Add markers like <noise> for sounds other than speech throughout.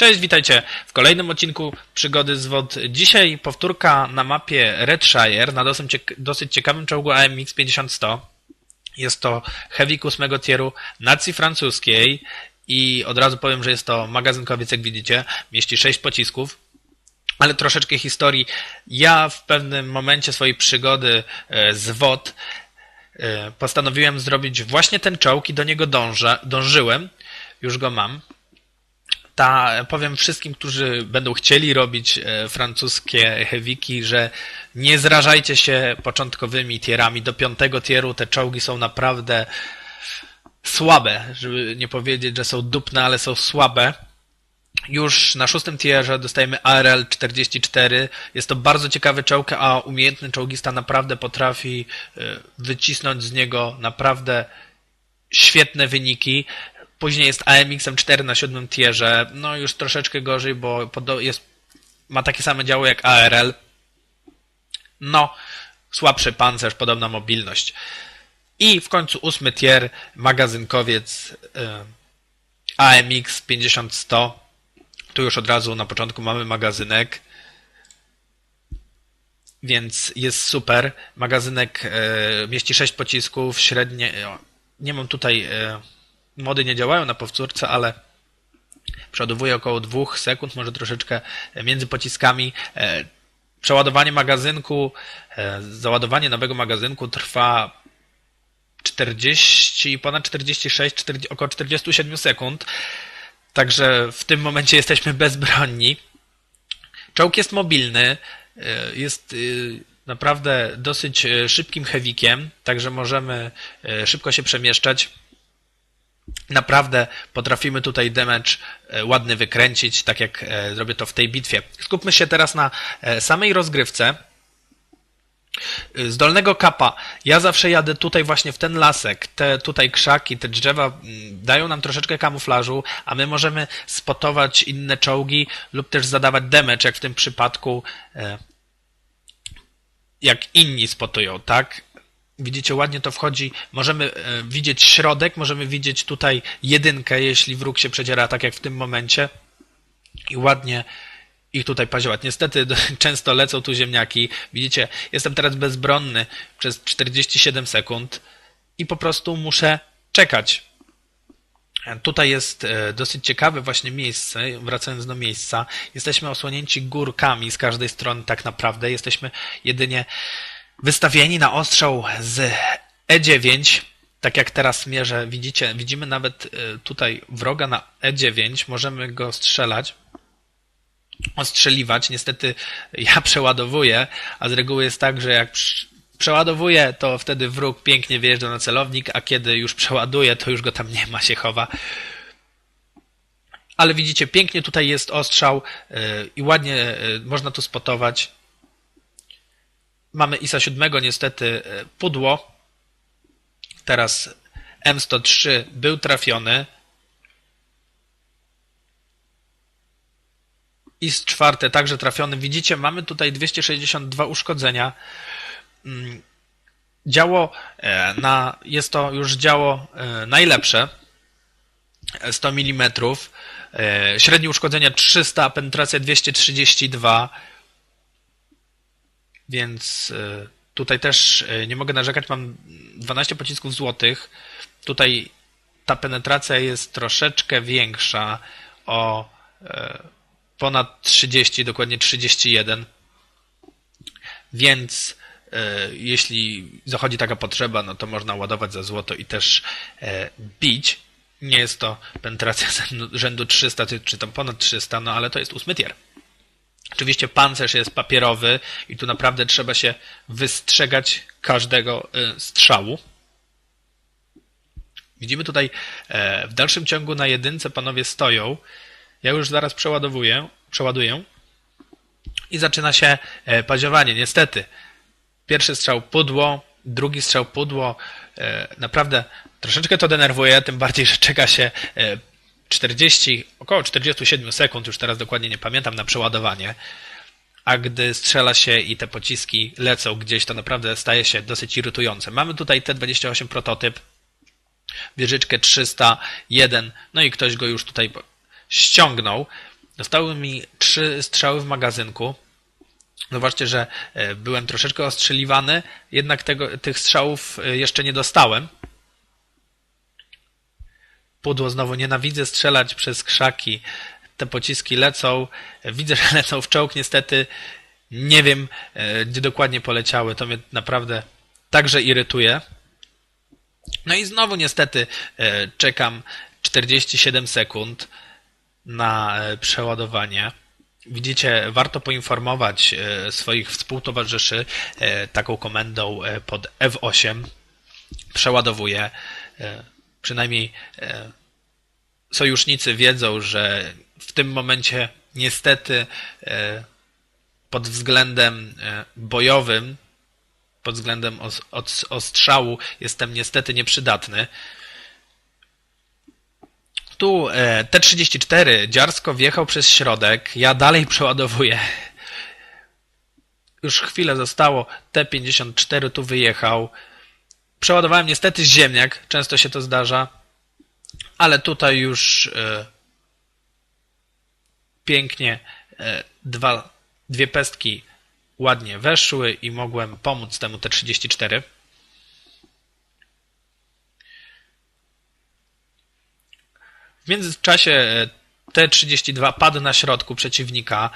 Cześć, witajcie w kolejnym odcinku Przygody z Wod. Dzisiaj powtórka na mapie Redshire na dosyć, dosyć ciekawym czołgu AMX 5100. Jest to Heavy 8 tieru nacji francuskiej i od razu powiem, że jest to magazynkowiec, jak widzicie. Mieści 6 pocisków. Ale troszeczkę historii. Ja w pewnym momencie swojej przygody e, z WOD e, postanowiłem zrobić właśnie ten czołg i do niego dążę, dążyłem. Już go mam ta, powiem wszystkim, którzy będą chcieli robić e, francuskie heaviki, że nie zrażajcie się początkowymi tierami. Do piątego tieru te czołgi są naprawdę słabe, żeby nie powiedzieć, że są dupne, ale są słabe. Już na szóstym tierze dostajemy ARL 44. Jest to bardzo ciekawy czołg, a umiejętny czołgista naprawdę potrafi e, wycisnąć z niego naprawdę świetne wyniki. Później jest AMX M4 na siódmym tierze. No już troszeczkę gorzej, bo jest, ma takie same działo jak ARL. No, słabszy pancerz, podobna mobilność. I w końcu ósmy tier, magazynkowiec y, AMX 50-100. Tu już od razu na początku mamy magazynek. Więc jest super. Magazynek y, mieści 6 pocisków, średnie. Nie mam tutaj. Mody nie działają na powtórce, ale przeładowuje około 2 sekund, może troszeczkę między pociskami. E, Przeładowanie magazynku, e, załadowanie nowego magazynku trwa 40, ponad 46, 40, około 47 sekund. Także w tym momencie jesteśmy bezbronni. Czołg jest mobilny, e, jest naprawdę dosyć szybkim heavikiem, także możemy szybko się przemieszczać. Naprawdę potrafimy tutaj damage e, ładny wykręcić, tak jak e, zrobię to w tej bitwie. Skupmy się teraz na e, samej rozgrywce. Z dolnego kapa ja zawsze jadę tutaj właśnie w ten lasek. Te tutaj krzaki, te drzewa dają nam troszeczkę kamuflażu, a my możemy spotować inne czołgi lub też zadawać damage, jak w tym przypadku jak inni spotują, tak? Widzicie, ładnie to wchodzi. Możemy e, widzieć środek, możemy widzieć tutaj jedynkę, jeśli wróg się przedziera, tak jak w tym momencie. I ładnie ich tutaj paziołać. Niestety <laughs> często lecą tu ziemniaki. Widzicie, jestem teraz bezbronny przez 47 sekund i po prostu muszę czekać. Tutaj jest e, dosyć ciekawe właśnie miejsce, wracając do miejsca. Jesteśmy osłonięci górkami z każdej strony tak naprawdę. Jesteśmy jedynie wystawieni na ostrzał z E9. Tak jak teraz mierzę, widzicie, widzimy nawet e, tutaj wroga na E9. Możemy go strzelać ostrzeliwać. Niestety <laughs> ja przeładowuję, a z reguły jest tak, że jak przeładowuję, to wtedy wróg pięknie wjeżdża na celownik, a kiedy już przeładuje, to już go tam nie ma, się chowa. Ale widzicie, pięknie tutaj jest ostrzał yy, i ładnie yy, można tu spotować. Mamy ISA 7 niestety yy, pudło. Teraz M103 był trafiony. I z czwarte także trafiony. Widzicie, mamy tutaj 262 uszkodzenia. Mm, Działo e, na, jest to już działo e, najlepsze. e, 100 mm. e, Średnie uszkodzenia 300, penetracja 232. Więc e, tutaj też e, nie mogę narzekać. Mam 12 pocisków złotych. Tutaj ta penetracja jest troszeczkę większa o e, ponad 30, dokładnie 31. Więc jeśli zachodzi taka potrzeba, no to można ładować za złoto i też bić. Nie jest to penetracja <laughs> rzędu- rzędu 300 czy, czy tam ponad 300, no ale to jest ósmy tier. Oczywiście pancerz jest papierowy i tu naprawdę trzeba się wystrzegać każdego e, strzału. Widzimy tutaj e, w dalszym ciągu na jedynce panowie stoją. Ja już zaraz przeładowuję, przeładuję i zaczyna się e, paziowanie. Niestety, pierwszy strzał pudło, drugi strzał pudło. E, naprawdę troszeczkę to denerwuje, tym bardziej, że czeka się 40, około 47 sekund, już teraz dokładnie nie pamiętam, na przeładowanie. A gdy strzela się i te pociski lecą gdzieś, to naprawdę staje się dosyć irytujące. Mamy tutaj T28 prototyp, wieżyczkę 301, no i ktoś go już tutaj ściągnął. Zostały mi trzy strzały w magazynku. Zobaczcie, że e, byłem troszeczkę ostrzeliwany, jednak tego, tych strzałów e, jeszcze nie dostałem. Pudło znowu nienawidzę strzelać przez krzaki. Te pociski lecą. Widzę, że lecą w czołg. Niestety nie wiem, e, gdzie dokładnie poleciały. To mnie naprawdę także irytuje. No i znowu niestety e, czekam 47 sekund na e, przeładowanie. Widzicie, warto poinformować swoich współtowarzyszy taką komendą pod F8. Przeładowuję. Przynajmniej sojusznicy wiedzą, że w tym momencie niestety pod względem e, bojowym, pod względem ostrzału jestem niestety nieprzydatny. Tu e, T-34 dziarsko wjechał przez środek, ja dalej przeładowuję. Już chwilę zostało, T-54 tu wyjechał. Przeładowałem niestety ziemniak, często się to zdarza, ale tutaj już e, pięknie dwa Dwie pestki ładnie weszły i mogłem pomóc temu T34. W międzyczasie e, T32 padł na środku przeciwnika.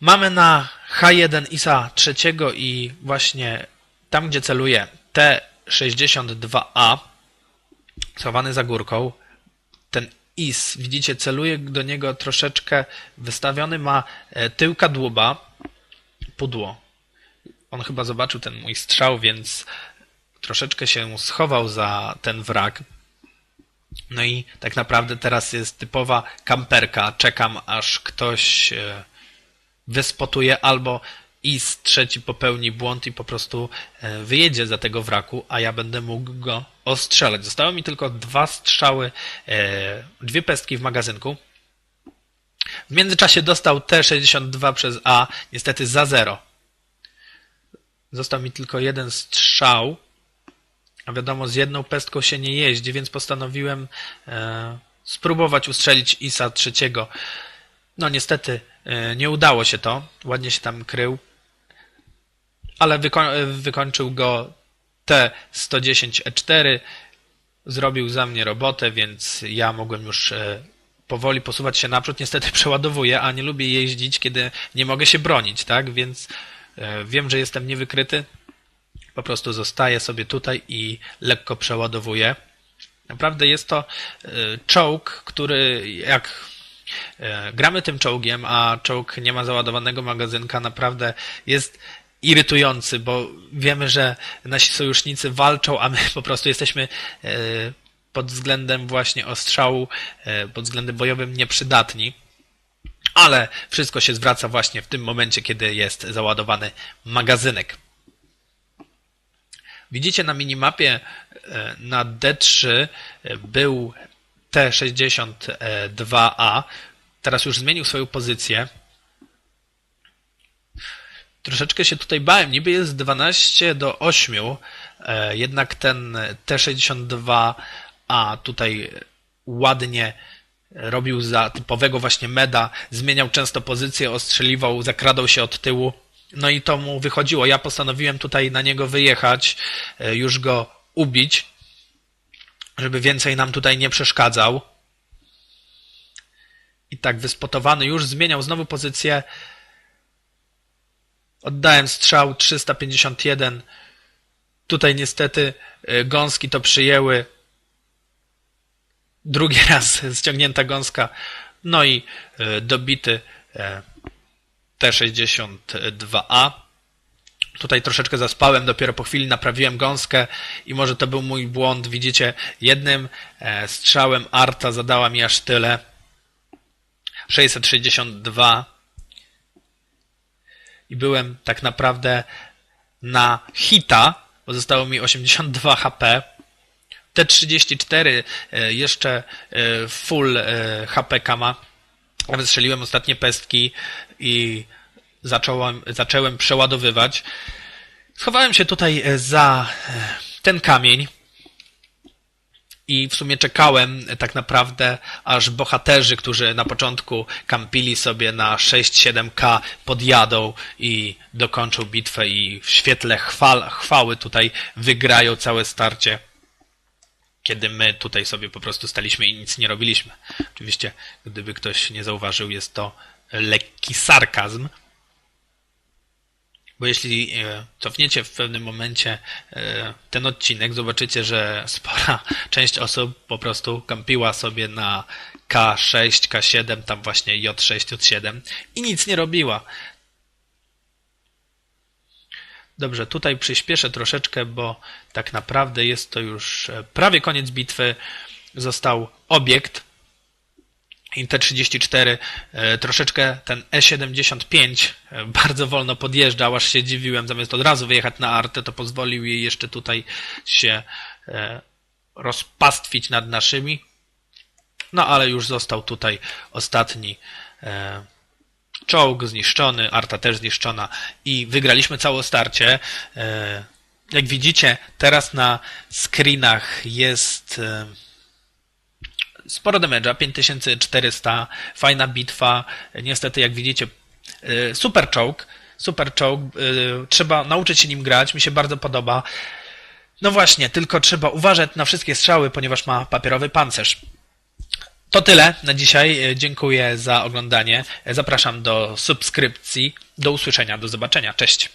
Mamy na H1 ISA trzeciego i właśnie tam, gdzie celuje T62A, schowany za górką, ten is. Widzicie, celuje do niego troszeczkę wystawiony, ma e, tył kadłuba, pudło. On chyba zobaczył ten mój strzał, więc troszeczkę się schował za ten wrak. No i tak naprawdę teraz jest typowa kamperka. Czekam, aż ktoś e, wyspotuje albo IS trzeci popełni błąd i po prostu e, wyjedzie za tego wraku, a ja będę mógł go ostrzelać. Zostały mi tylko dwa strzały, e, dwie pestki w magazynku. W międzyczasie dostał T-62 przez A, niestety za zero. Został mi tylko jeden strzał, a wiadomo, z jedną pestką się nie jeździ, więc postanowiłem e, spróbować ustrzelić ISA trzeciego. No niestety nie udało się to. Ładnie się tam krył ale wykończył go T110E4, zrobił za mnie robotę, więc ja mogłem już e, powoli posuwać się naprzód. Niestety <laughs> przeładowuję, a nie lubię jeździć, kiedy nie mogę się bronić, tak? Więc e, wiem, że jestem niewykryty. Po prostu zostaję sobie tutaj i lekko przeładowuję. Naprawdę jest to e, czołg, który jak gramy tym czołgiem, a czołg nie ma załadowanego magazynka, naprawdę jest irytujący, bo wiemy, że nasi sojusznicy walczą, a my <laughs> po prostu jesteśmy e, pod względem właśnie ostrzału, e, pod względem bojowym nieprzydatni. Ale wszystko się zwraca właśnie w tym momencie, kiedy jest załadowany magazynek. Widzicie na minimapie e, na D3 był T62A. Teraz już zmienił swoją pozycję. Troszeczkę się tutaj bałem. Niby jest 12 do 8, e, jednak ten T62A tutaj ładnie robił za typowego właśnie meda, zmieniał często pozycję, ostrzeliwał, zakradał się od tyłu. No i to mu wychodziło. Ja postanowiłem tutaj na niego wyjechać, e, już go ubić, żeby więcej nam tutaj nie przeszkadzał. I tak wyspotowany już zmieniał znowu pozycję. Oddałem strzał 351. Tutaj niestety e, gąski to przyjęły. Drugi <laughs> raz ściągnięta gąska. No i e, dobity e, T62A. Tutaj troszeczkę zaspałem, dopiero po chwili naprawiłem gąskę i może to był mój błąd. Widzicie, jednym strzałem Arta zadała mi aż tyle. 662 i byłem tak naprawdę na hita, bo zostało mi 82 HP. T34 e, jeszcze e, full e, HP kama. Wystrzeliłem ostatnie pestki i zacząłem, zacząłem przeładowywać. Schowałem się tutaj za ten kamień i w sumie czekałem tak naprawdę, aż bohaterzy, którzy na początku kampili sobie na 6-7K podjadą i dokończą bitwę i w świetle chwal, chwały tutaj wygrają całe starcie kiedy my tutaj sobie po prostu staliśmy i nic nie robiliśmy. Oczywiście, gdyby ktoś nie zauważył, jest to lekki sarkazm. Bo jeśli e, cofniecie w pewnym momencie e, ten odcinek, zobaczycie, że spora <laughs> część osób po prostu kampiła sobie na K6, K7, tam właśnie J6, J7 i nic nie robiła. Dobrze, tutaj przyspieszę troszeczkę, bo tak naprawdę jest to już e, prawie koniec bitwy. Został obiekt Inter-34, e, troszeczkę ten E75 e, bardzo wolno podjeżdżał, aż się dziwiłem, zamiast od razu wyjechać na artę, to pozwolił jej jeszcze tutaj się rozpastwić nad naszymi. No ale już został tutaj ostatni czołg zniszczony, arta też zniszczona i wygraliśmy całe starcie. E, jak widzicie, teraz na screenach jest e, sporo damage'a, 5400, fajna bitwa. Niestety, jak widzicie, e, super czołg, super czołg, trzeba nauczyć się nim grać, mi się bardzo podoba. No właśnie, tylko trzeba uważać na wszystkie strzały, ponieważ ma papierowy pancerz. To tyle na dzisiaj. Dziękuję za oglądanie. Zapraszam do subskrypcji. Do usłyszenia, do zobaczenia. Cześć.